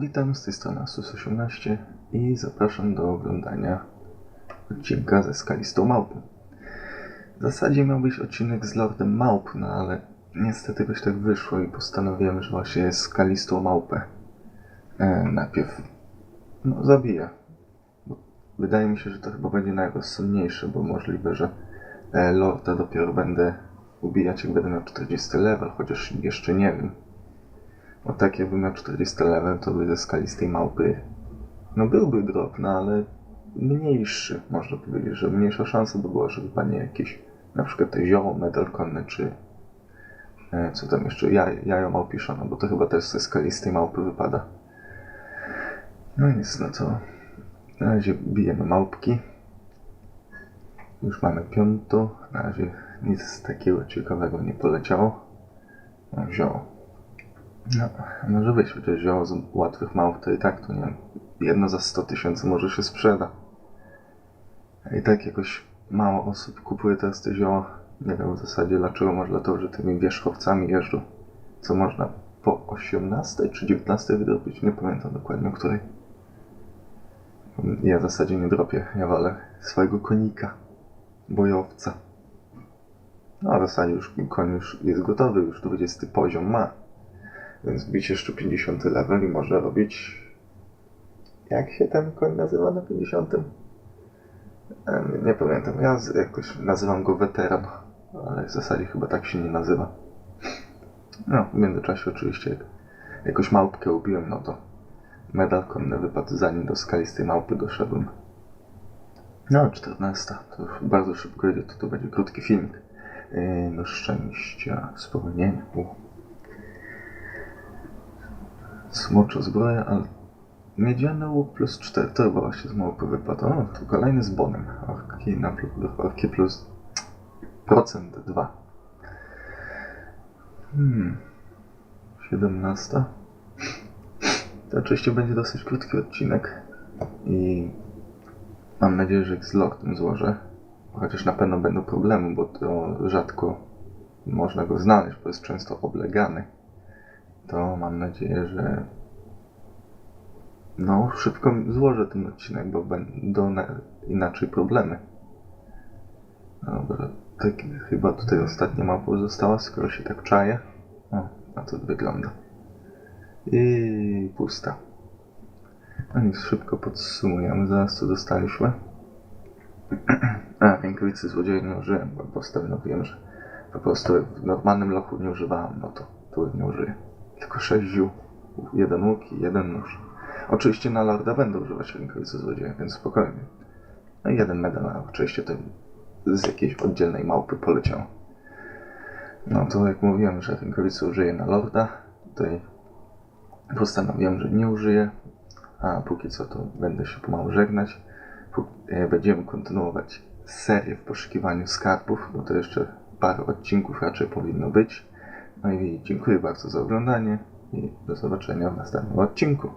Witam z tej strony Asus18 i zapraszam do oglądania odcinka ze Skalistą Małpą. W zasadzie miał być odcinek z Lordem Małp, no ale niestety jakoś tak wyszło i postanowiłem, że właśnie Skalistą Małpę e, najpierw no, zabiję. Wydaje mi się, że to chyba będzie najrozsądniejsze, bo możliwe, że e, Lorda dopiero będę ubijać jak będę miał 40 level, chociaż jeszcze nie wiem. O tak jakbym miał 40 level, to by ze skalistej małpy no byłby drop, no ale mniejszy, można powiedzieć, że mniejsza szansa by była, że wypadnie jakieś na przykład te zioło medal konne, czy e, co tam jeszcze, jaj, jajo małpiszone, bo to chyba też ze skalistej małpy wypada. No nic, no to na razie bijemy małpki. Już mamy piątą, na razie nic takiego ciekawego nie poleciało. No, zioło. No, może być, chociaż zioło z łatwych małp to i tak to nie wiem, jedno za 100 tysięcy może się sprzeda. I tak jakoś mało osób kupuje teraz te zioła. Nie wiem w zasadzie dlaczego, może dlatego, że tymi wierzchowcami jeżdżą. Co można po 18 czy 19 wydrobić, nie pamiętam dokładnie o której. Ja w zasadzie nie dropię, ja walę swojego konika, bojowca. No a w zasadzie już koń już jest gotowy, już 20 poziom ma. Więc bić jeszcze 50 level i można robić. Jak się ten koń nazywa na 50? Em, Nie pamiętam. Ja jakoś nazywam go weteran, ale w zasadzie chyba tak się nie nazywa. No, w międzyczasie oczywiście jak jakąś małpkę ubiłem, no to medal konny wypadł zanim do skalistej małpy doszedłem. No, 14. To już bardzo szybko idzie, to to będzie krótki filmik. Yy, no szczęścia. Smoczo zbroja, ale miedziany łuk plus 4, to chyba właśnie z małpy wypadł. O, tu kolejny z bonem. Orki na orki plus procent 2. Hmm. 17. To oczywiście będzie dosyć krótki odcinek i mam nadzieję, że z Lordem złożę. Chociaż na pewno będą problemy, bo to rzadko można go znaleźć, bo jest często oblegany to mam nadzieję, że no szybko złożę ten odcinek, bo będą na, inaczej problemy. Dobra, tak chyba tutaj ostatnia mapa została, skoro się tak czaję. O, a to wygląda. I pusta. No nic, szybko podsumujemy, zaraz co dostaliśmy. A, rękawicy złodzieja nie użyłem, bo postanowiłem, że po prostu w normalnym lochu nie używałem, no to tu nie użyję. Tylko sześć ziół. Jeden łuk i jeden nóż. Oczywiście na Lorda będę używać rękawicy złodzieja, więc spokojnie. No i jeden medal, a oczywiście to z jakiejś oddzielnej małpy poleciał. No to jak mówiłem, że rękawicy użyję na Lorda, tutaj postanowiłem, że nie użyję, a póki co to będę się pomału żegnać. E, Będziemy kontynuować serię w poszukiwaniu skarbów, bo to jeszcze parę odcinków raczej powinno być. No i dziękuję bardzo za oglądanie i do zobaczenia w następnym odcinku.